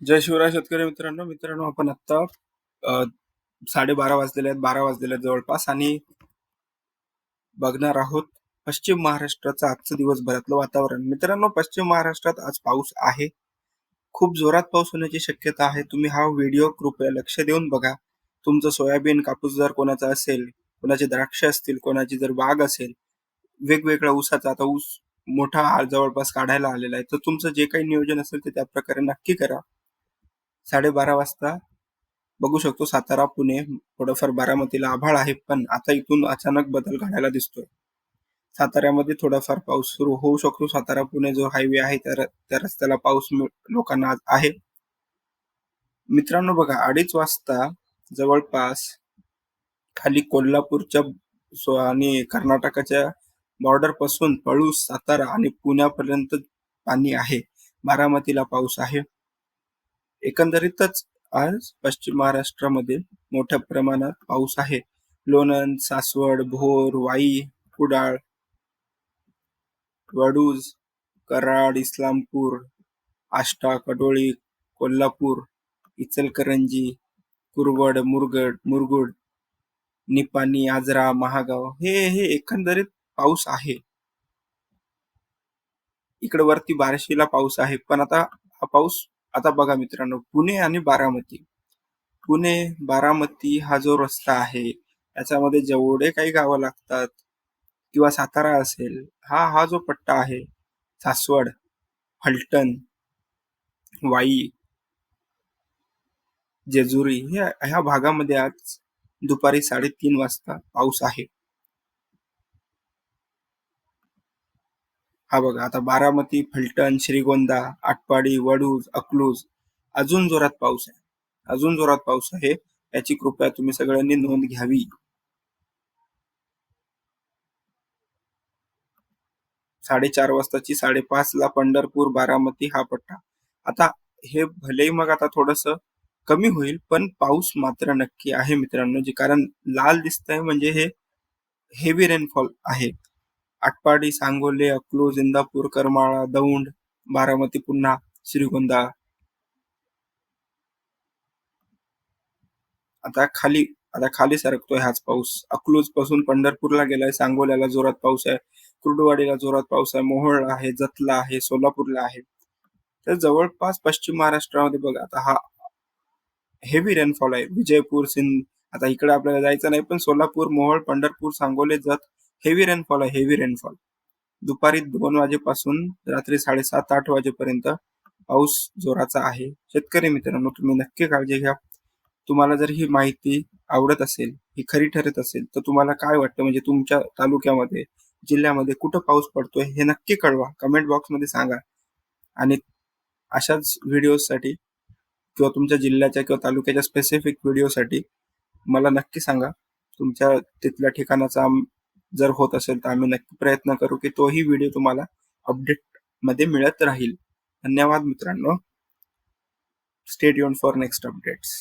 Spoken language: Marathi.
जय शिवराय शेतकरी मित्रांनो. मित्रांनो आपण आता साडेबारा वाजलेले आहेत. बारा वाजलेले आहेत जवळपास आणि बघणार आहोत पश्चिम महाराष्ट्राचं आजचं दिवसभरातलं वातावरण. मित्रांनो पश्चिम महाराष्ट्रात आज पाऊस आहे. खूप जोरात पाऊस होण्याची शक्यता आहे. तुम्ही हा व्हिडिओ कृपया लक्ष देऊन बघा. तुमचं सोयाबीन कापूस जर कोणाचा असेल कोणाचे द्राक्ष असतील कोणाची जर बाग असेल वेगवेगळ्या ऊसाचा आता ऊस मोठा जवळपास काढायला आलेला आहे. तर तुमचं जे काही नियोजन असेल ते त्या प्रकारे नक्की करा. साडेबारा वाजता. बघू शकतो सातारा पुणे थोडंफार बारामतीला आभाळ आहे पण आता इथून अचानक बदल घडायला दिसतोय. साताऱ्यामध्ये थोडाफार पाऊस सुरू होऊ शकतो. सातारा पुणे जो हायवे आहे त्या त्या रस्त्याला पाऊस लोकांना आज आहे. मित्रांनो बघा अडीच वाजता जवळपास खाली कोल्हापूरच्या आणि कर्नाटकाच्या बॉर्डरपासून पळूस सातारा आणि पुण्यापर्यंत पाणी आहे. बारामतीला पाऊस आहे. एकंदरीतच आज पश्चिम महाराष्ट्रामध्ये मोठ्या प्रमाणात पाऊस आहे. लोणंद सासवड भोर वाई कुडाळ वडूज कराड इस्लामपूर आष्टा कडोळी कोल्हापूर इचलकरंजी कुरवड मुरगड मुरगुड निपाणी आजरा महागाव हे हे एकंदरीत पाऊस आहे. इकडे वरती बारशीला पाऊस आहे. पण आता हा पाऊस आता बघा मित्रांनो पुणे आणि बारामती. पुणे बारामती हा जो रस्ता आहे याच्यामध्ये जेवढे काही गावं लागतात किंवा सातारा असेल हा हा जो पट्टा आहे सासवड फलटण वाई जेजुरी ह्या ह्या भागामध्ये आज दुपारी साडेतीन वाजता पाऊस आहे. हा बघा आता बारामती फलटण श्रीगोंदा आटपाडी वडूज अकलूज अजून जोरात पाऊस आहे. अजून जोरात पाऊस आहे याची कृपया तुम्ही सगळ्यांनी नोंद घ्यावी. साडेचार वाजताची साडेपाच ला पंढरपूर बारामती हा पट्टा. आता हे भलेही मग आता थोडस कमी होईल पण पाऊस मात्र नक्की आहे मित्रांनो जे कारण लाल दिसतंय म्हणजे हे हेवी रेनफॉल आहे. आटपाडी सांगोले अकलूज इंदापूर करमाळा दौंड बारामती पुन्हा श्रीगोंदा. आता खाली आता खाली सरकतोय हाच पाऊस. अकलूजपासून पंढरपूरला गेलाय सांगोल्याला जोरात पाऊस आहे. कुर्डवाडीला जोरात पाऊस आहे. मोहोळला आहे जतला आहे सोलापूरला आहे. तर जवळपास पश्चिम महाराष्ट्रामध्ये बघा आता हा हेवी रेनफॉल आहे. विजयपूर सिंध आता इकडे आपल्याला जायचं नाही पण सोलापूर मोहोळ पंढरपूर सांगोले जत हेवी रेनफॉल आहे हेवी रेनफॉल दुपारी दोन वाजेपासून रात्री साडेसात आठ वाजेपर्यंत पाऊस जोराचा आहे. शेतकरी मित्रांनो तुम्ही नक्की काळजी घ्या. तुम्हाला जर ही माहिती आवडत असेल ही खरी ठरत असेल तर तुम्हाला काय वाटतं? म्हणजे तुमच्या तालुक्यामध्ये जिल्ह्यामध्ये कुठं पाऊस पडतोय हे नक्की कळवा. कमेंट बॉक्समध्ये सांगा. आणि अशाच व्हिडिओसाठी किंवा तुमच्या जिल्ह्याच्या किंवा तालुक्याच्या स्पेसिफिक व्हिडिओसाठी मला नक्की सांगा. तुमच्या तिथल्या ठिकाणाचा आम- जर होत असेल तर आम्ही नक्की प्रयत्न करू की तोही व्हिडिओ तुम्हाला अपडेटमध्ये मिळत राहील. धन्यवाद मित्रांनो. State युन for next updates